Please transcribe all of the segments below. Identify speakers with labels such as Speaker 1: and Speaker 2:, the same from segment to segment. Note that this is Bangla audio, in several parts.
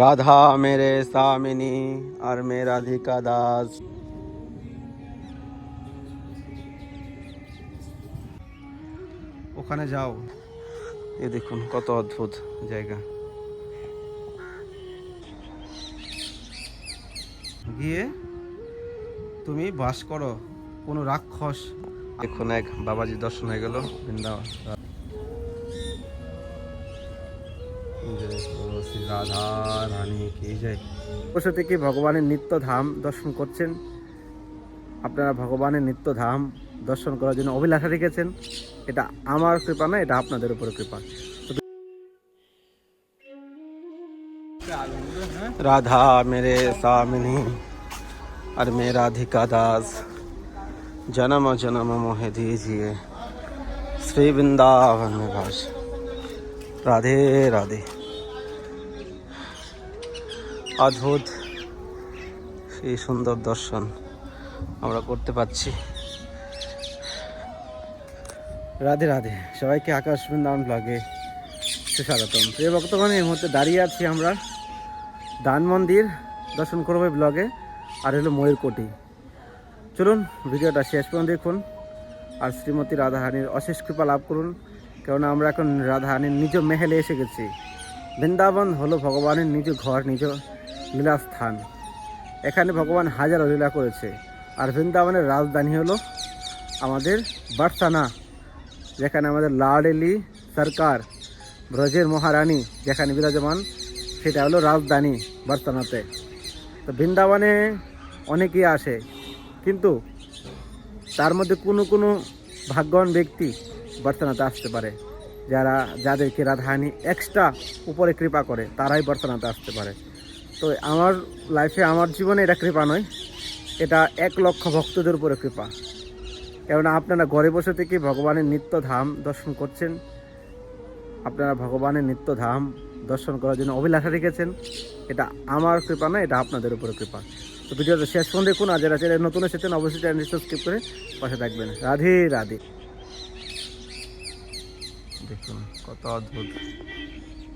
Speaker 1: রাধা মেরে সামিনী আর মে রাধিকা দাস ওখানে যাও এ দেখুন কত অদ্ভুত জায়গা গিয়ে তুমি বাস করো কোনো রাক্ষস এখন এক বাবাজি দর্শন হয়ে গেল বৃন্দাবন শ্রী রাধা রানী কে যায় অবশ্য থেকে ভগবানের নিত্যধাম দর্শন করছেন আপনারা ভগবানের ধাম দর্শন করার জন্য অভিলাষা রেখেছেন এটা আমার কৃপা না এটা আপনাদের উপরে কৃপা রাধা মেরে সামিনী আর মে রাধিকা দাস জনম জনম মোহে দিয়ে শ্রী বৃন্দাবন রাধে রাধে অদ্ভুত সেই সুন্দর দর্শন আমরা করতে পারছি রাধে রাধে সবাইকে আকাশ বৃন্দাবন ব্লগে সুস্বাগতম প্রিয় বর্তমানে এই মুহূর্তে দাঁড়িয়ে আছি আমরা দান মন্দির দর্শন করবো ব্লগে আর হলো ময়ূরকোটি চলুন ভিডিওটা শেষ পর্যন্ত দেখুন আর শ্রীমতী রাধাহানির অশেষ কৃপা লাভ করুন কেননা আমরা এখন রাধাহানির নিজ মেহেলে এসে গেছি বৃন্দাবন হলো ভগবানের নিজ ঘর নিজ লীলাস্থান এখানে ভগবান হাজারো লীলা করেছে আর বৃন্দাবনের রাজধানী হলো আমাদের বার্সানা যেখানে আমাদের লাডেলি সরকার ব্রজের মহারানী যেখানে বিরাজমান সেটা হলো রাজধানী বার্সানাতে তো বৃন্দাবনে অনেকেই আসে কিন্তু তার মধ্যে কোনো কোনো ভাগ্যবান ব্যক্তি বার্সানাতে আসতে পারে যারা যাদেরকে রাধাহানি এক্সট্রা উপরে কৃপা করে তারাই বর্তনাতে আসতে পারে তো আমার লাইফে আমার জীবনে এটা কৃপা নয় এটা এক লক্ষ ভক্তদের উপরে কৃপা কেননা আপনারা ঘরে বসে থেকে ভগবানের নিত্য ধাম দর্শন করছেন আপনারা ভগবানের নিত্য ধাম দর্শন করার জন্য অভিলাষা রেখেছেন এটা আমার কৃপা নয় এটা আপনাদের উপরে কৃপা তো ভিডিওটা শেষ পর্যন্ত দেখুন আর যারা চ্যানেল নতুন এসেছেন অবশ্যই চ্যানেল সাবস্ক্রাইব করে পাশে থাকবেন রাধে রাধে দেখুন কত অদ্ভুত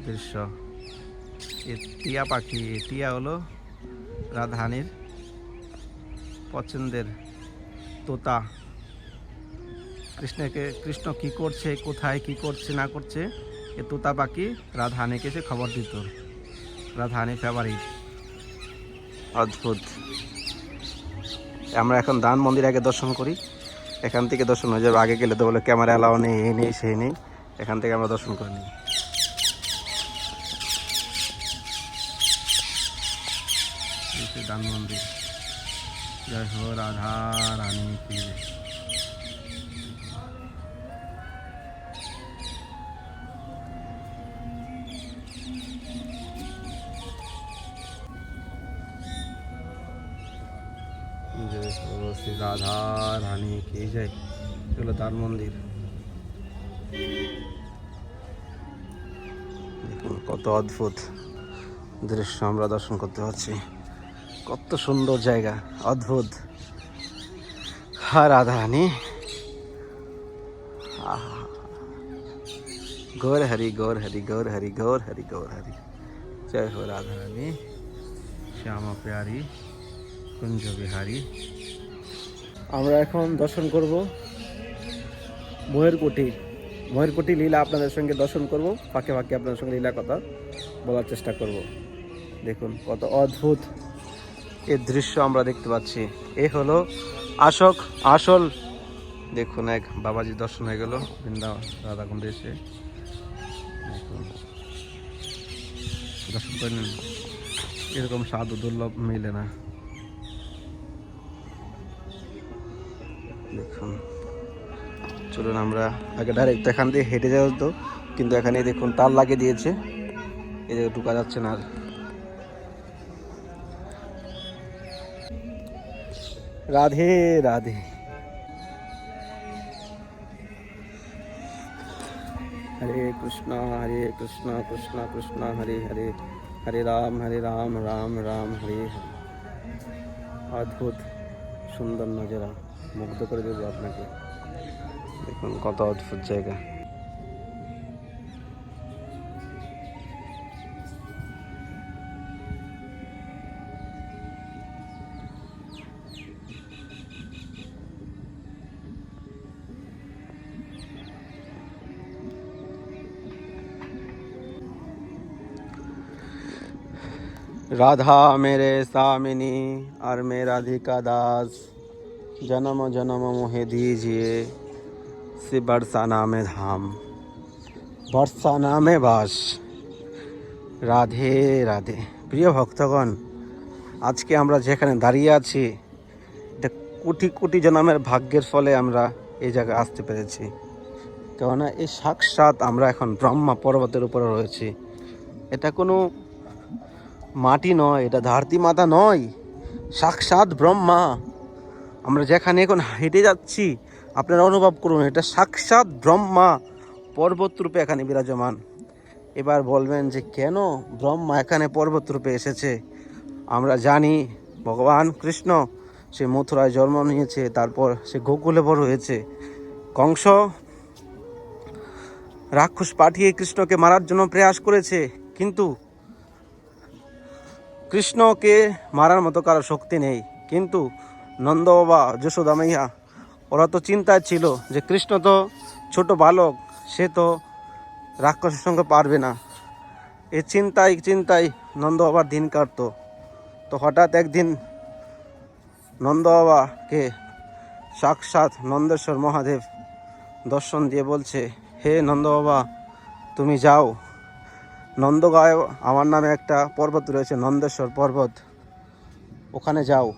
Speaker 1: দৃশ্য টিয়া পাখি টিয়া হলো রাধানির পছন্দের তোতা কৃষ্ণকে কৃষ্ণ কি করছে কোথায় কি করছে না করছে এ তোতা পাখি রাধানিকে সে খবর দিত রাধানি ফেভারিট অদ্ভুত আমরা এখন দান মন্দির আগে দর্শন করি এখান থেকে দর্শন হয়ে যাবে আগে গেলে তো বলে ক্যামেরা এলাও নেই এই নেই সেই নেই এখান থেকে আমরা দর্শন করে নিই এসে দান মন্দির জয় হো রাধা রানী ফিরে জয় শ্রী রাধা রানী কে জয় এগুলো তার মন্দির দেখুন কত অদ্ভুত দৃশ্য আমরা দর্শন করতে পারছি কত সুন্দর জায়গা অদ্ভুত হা রাধারানী গৌর হরি গৌর হরি গৌর হরি গৌর হরি গৌর হরি জয় হো রাধারানি শ্যাম প্যারি কুঞ্জ বিহারী আমরা এখন দর্শন করব ময়ূরকুটি ময়ূরকুটি লীলা আপনাদের সঙ্গে দর্শন করব ফাঁকে ফাঁকে আপনাদের সঙ্গে লীলা কথা বলার চেষ্টা করব দেখুন কত অদ্ভুত এর দৃশ্য আমরা দেখতে পাচ্ছি এ হলো আসক আসল দেখুন এক বাবাজি দর্শন হয়ে গেল বৃন্দা রাধাকুণ্ড এসে দর্শন করে নিন এরকম সাধু দুর্লভ মিলে না দেখুন চলুন আমরা আগে ডাইরেক্ট এখান দিয়ে হেঁটে যাওয়া তো কিন্তু এখানে দেখুন তার লাগিয়ে দিয়েছে এদের ঢুকা যাচ্ছে না আর राधे राधे हरे कृष्णा हरे कृष्णा कृष्णा कृष्णा हरे हरे हरे राम हरे राम राम राम हरे हरे अद्भुत सुंदर নজরা মুগ্ধ করে দেবে আপনাকে দেখুন কত অদ্ভুত জায়গা রাধা মেরে সামিনী আর মে রাধিকা দাস জনম জনম মোহে দিয়ে সে বর্ষা নামে ধাম বর্ষা নামে বাস রাধে রাধে প্রিয় ভক্তগণ আজকে আমরা যেখানে দাঁড়িয়ে আছি এটা কোটি কোটি জনমের ভাগ্যের ফলে আমরা এই জায়গায় আসতে পেরেছি কেননা এই সাক্ষাৎ আমরা এখন ব্রহ্মা পর্বতের উপরে রয়েছি এটা কোনো মাটি নয় এটা ধারতি মাতা নয় সাক্ষাৎ ব্রহ্মা আমরা যেখানে এখন হেঁটে যাচ্ছি আপনারা অনুভব করুন এটা সাক্ষাৎ ব্রহ্মা পর্বতরূপে এখানে বিরাজমান এবার বলবেন যে কেন ব্রহ্মা এখানে পর্বতরূপে এসেছে আমরা জানি ভগবান কৃষ্ণ সে মথুরায় জন্ম নিয়েছে তারপর সে গোকুলে বড় হয়েছে কংস রাক্ষস পাঠিয়ে কৃষ্ণকে মারার জন্য প্রয়াস করেছে কিন্তু কৃষ্ণকে মারার মতো কারো শক্তি নেই কিন্তু নন্দ বাবা যশোদা মাইয়া ওরা তো চিন্তায় ছিল যে কৃষ্ণ তো ছোট বালক সে তো রাক্ষসের সঙ্গে পারবে না এ চিন্তায় চিন্তায় নন্দ বাবার দিন কাটতো তো হঠাৎ একদিন নন্দ বাবাকে সাক্ষাৎ নন্দেশ্বর মহাদেব দর্শন দিয়ে বলছে হে নন্দ বাবা তুমি যাও নন্দগাঁয় আমার নামে একটা পর্বত রয়েছে নন্দেশ্বর পর্বত ওখানে যাও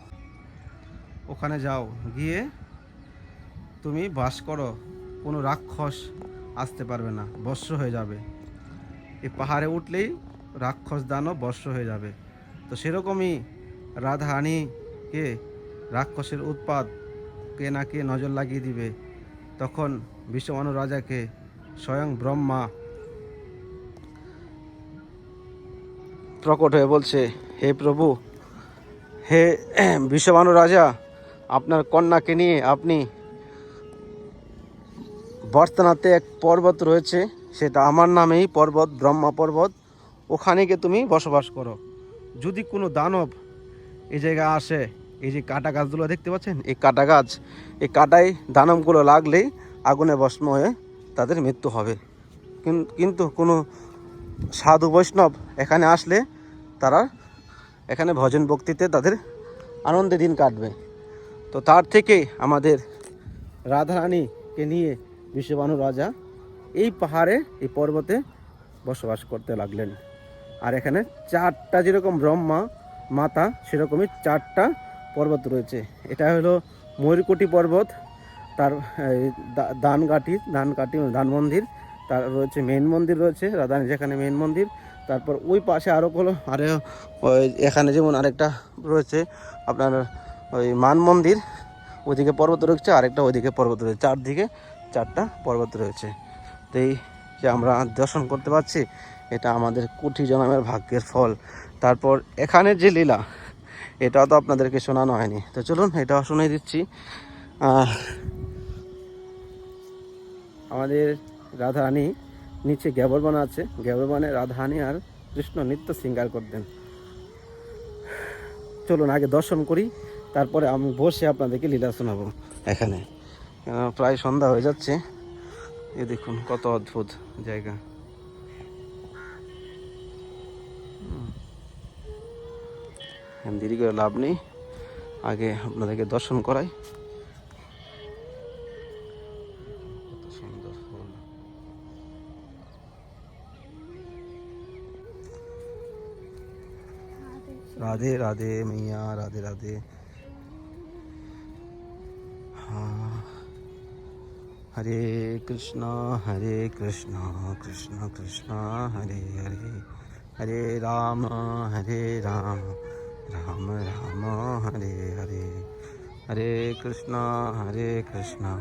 Speaker 1: ওখানে যাও গিয়ে তুমি বাস করো কোনো রাক্ষস আসতে পারবে না বর্ষ হয়ে যাবে এই পাহাড়ে উঠলেই রাক্ষস দানও বর্ষ হয়ে যাবে তো সেরকমই কে রাক্ষসের উৎপাত কে না কে নজর লাগিয়ে দিবে তখন বিশ্বমানু রাজাকে স্বয়ং ব্রহ্মা প্রকট হয়ে বলছে হে প্রভু হে বিশ্ববানু রাজা আপনার কন্যাকে নিয়ে আপনি বর্তনাতে এক পর্বত রয়েছে সেটা আমার নামেই পর্বত ব্রহ্মা পর্বত ওখানে গিয়ে তুমি বসবাস করো যদি কোনো দানব এই জায়গায় আসে এই যে কাটা গাছগুলো দেখতে পাচ্ছেন এই কাটা গাছ এই কাটাই দানবগুলো লাগলেই আগুনে ভস্ম হয়ে তাদের মৃত্যু হবে কিন্তু কোনো সাধু বৈষ্ণব এখানে আসলে তারা এখানে ভজন ভক্তিতে তাদের আনন্দে দিন কাটবে তো তার থেকে আমাদের রাধারানীকে নিয়ে বিশ্ববানু রাজা এই পাহাড়ে এই পর্বতে বসবাস করতে লাগলেন আর এখানে চারটা যেরকম ব্রহ্মা মাতা সেরকমই চারটা পর্বত রয়েছে এটা হলো ময়ূরকুটি পর্বত তার দানকাটি ধানকাটি ধান মন্দির তার রয়েছে মেন মন্দির রয়েছে রাধানী যেখানে মেন মন্দির তারপর ওই পাশে আরও কোনো আরে এখানে যেমন আরেকটা রয়েছে আপনার ওই মান মন্দির ওইদিকে পর্বত রয়েছে আরেকটা ওইদিকে পর্বত রয়েছে চারদিকে চারটা পর্বত রয়েছে তো এই যে আমরা দর্শন করতে পারছি এটা আমাদের কুঠি জন্মের ভাগ্যের ফল তারপর এখানের যে লীলা এটাও তো আপনাদেরকে শোনানো হয়নি তো চলুন এটাও শুনে দিচ্ছি আমাদের রাধারানী নিচে গ্যাবরবান আছে গ্যাবরবানে রাধারানী আর কৃষ্ণ নিত্য সিঙ্গার করতেন চলুন আগে দর্শন করি তারপরে আমি বসে আপনাদেরকে লীলা শোনাবো এখানে প্রায় সন্ধ্যা হয়ে যাচ্ছে এ দেখুন কত অদ্ভুত জায়গা দেরি করে লাভ নেই আগে আপনাদেরকে দর্শন করাই राधे राधे मैया राधे राधे हाँ हरे कृष्णा हरे कृष्णा कृष्णा कृष्णा हरे हरे हरे राम हरे राम राम राम हरे हरे हरे कृष्णा हरे कृष्णा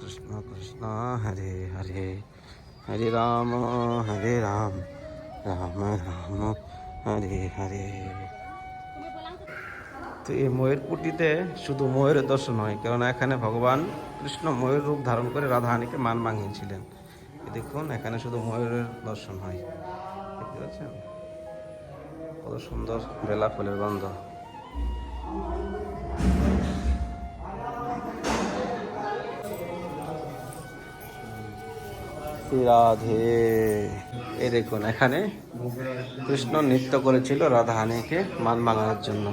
Speaker 1: कृष्णा कृष्णा हरे हरे हरे राम हरे राम राम राम हरे हरे তো এই ময়ূর কুটিতে শুধু ময়ূরের দর্শন হয় কেননা এখানে ভগবান কৃষ্ণ ময়ূর রূপ ধারণ করে রাধাহানিকে মান মাঙিয়েছিলেন দেখুন এখানে শুধু ময়ূরের দর্শন হয় দেখতে পাচ্ছেন কত সুন্দর বেলা ফুলের গন্ধ রাধে এই দেখুন এখানে কৃষ্ণ নৃত্য করেছিল রাধাহানিকে মান মাঙানোর জন্য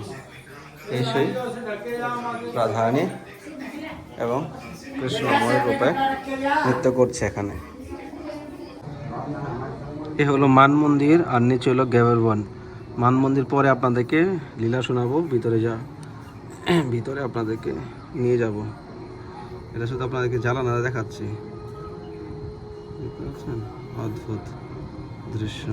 Speaker 1: এই সেই রাধারানী এবং কৃষ্ণময় রূপে নৃত্য করছে এখানে এ হলো মান মন্দির আর নিচে হলো গেবেরবন মান মন্দির পরে আপনাদেরকে লীলা শোনাবো ভিতরে যা ভিতরে আপনাদেরকে নিয়ে যাব এটা শুধু আপনাদেরকে জ্বালানা দেখাচ্ছি অদ্ভুত দৃশ্য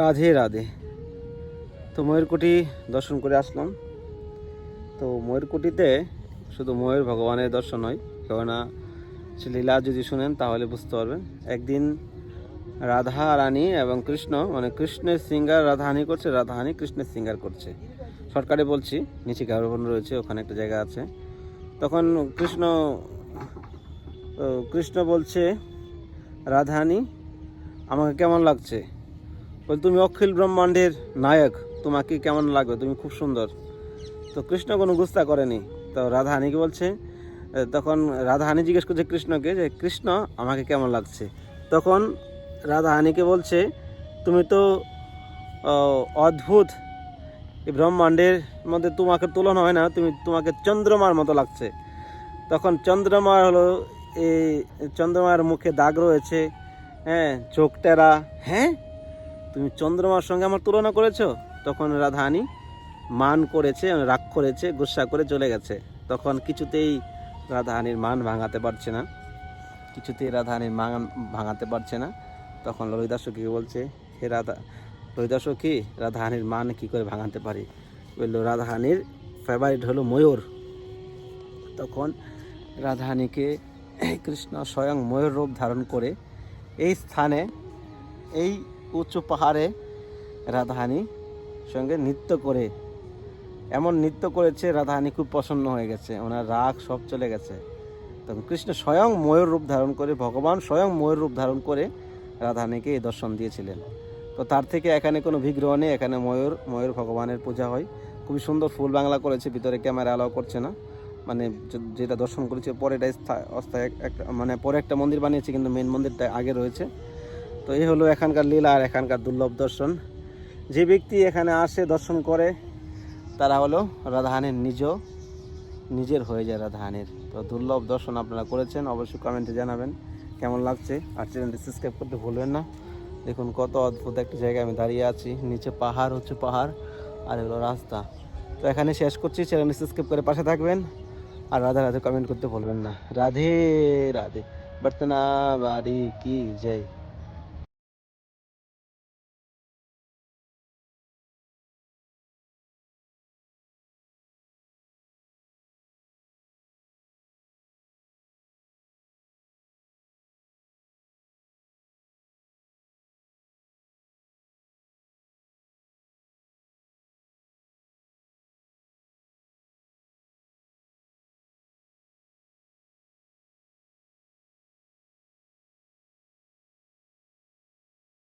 Speaker 1: রাধে রাধে তো ময়ূরকুটি দর্শন করে আসলাম তো ময়ূরকুটিতে শুধু ময়ূর ভগবানের দর্শন হয় কেননা সে লীলা যদি শুনেন তাহলে বুঝতে পারবেন একদিন রাধা রানী এবং কৃষ্ণ মানে কৃষ্ণের সিঙ্গার রাধাহানি করছে রাধাহানি কৃষ্ণের সিঙ্গার করছে সরকারে বলছি নিচে গারোবন রয়েছে ওখানে একটা জায়গা আছে তখন কৃষ্ণ কৃষ্ণ বলছে রাধাহানি আমাকে কেমন লাগছে বল তুমি অখিল ব্রহ্মাণ্ডের নায়ক তোমাকে কেমন লাগবে তুমি খুব সুন্দর তো কৃষ্ণ কোনো গুস্তা করেনি তো রাধাহানিকে বলছে তখন রাধাহানি জিজ্ঞেস করছে কৃষ্ণকে যে কৃষ্ণ আমাকে কেমন লাগছে তখন রাধাহানিকে বলছে তুমি তো অদ্ভুত এই ব্রহ্মাণ্ডের মধ্যে তোমাকে তুলনা হয় না তুমি তোমাকে চন্দ্রমার মতো লাগছে তখন চন্দ্রমার হলো এই চন্দ্রমার মুখে দাগ রয়েছে হ্যাঁ চোখ টেরা হ্যাঁ তুমি চন্দ্রমার সঙ্গে আমার তুলনা করেছো তখন রাধানি মান করেছে রাগ করেছে গুসা করে চলে গেছে তখন কিছুতেই রাধাহানির মান ভাঙাতে পারছে না কিছুতেই রাধাহানির মান ভাঙাতে পারছে না তখন ললিতা সখীকে বলছে হে রাধা ললিতা সখী রাধাহানির মান কি করে ভাঙাতে পারি বললো রাধাহানির ফেভারিট হলো ময়ূর তখন রাধাহানিকে কৃষ্ণ স্বয়ং ময়ূর রূপ ধারণ করে এই স্থানে এই উঁচু পাহাড়ে রাধাহানি সঙ্গে নৃত্য করে এমন নৃত্য করেছে রাধাহানি খুব প্রসন্ন হয়ে গেছে ওনার রাগ সব চলে গেছে তখন কৃষ্ণ স্বয়ং ময়ূর রূপ ধারণ করে ভগবান স্বয়ং ময়ূর রূপ ধারণ করে রাধাহানিকে এই দর্শন দিয়েছিলেন তো তার থেকে এখানে কোনো বিগ্রহ নেই এখানে ময়ূর ময়ূর ভগবানের পূজা হয় খুবই সুন্দর ফুল বাংলা করেছে ভিতরে ক্যামেরা অ্যালাউ করছে না মানে যেটা দর্শন করেছে পরেটাই এটা একটা মানে পরে একটা মন্দির বানিয়েছে কিন্তু মেন মন্দিরটা আগে রয়েছে তো এই হলো এখানকার লীলা আর এখানকার দুর্লভ দর্শন যে ব্যক্তি এখানে আসে দর্শন করে তারা হলো রাধাহানের নিজ নিজের হয়ে যায় রাধাহানের তো দুর্লভ দর্শন আপনারা করেছেন অবশ্যই কমেন্টে জানাবেন কেমন লাগছে আর চ্যানেলটি সাবস্ক্রাইব করতে ভুলবেন না দেখুন কত অদ্ভুত একটা জায়গায় আমি দাঁড়িয়ে আছি নিচে পাহাড় হচ্ছে পাহাড় আর এগুলো রাস্তা তো এখানে শেষ করছি চ্যানেলটি সাবস্ক্রাইব করে পাশে থাকবেন আর রাধা রাধে কমেন্ট করতে ভুলবেন না রাধে রাধে বর্তনা বাড়ি কি জয়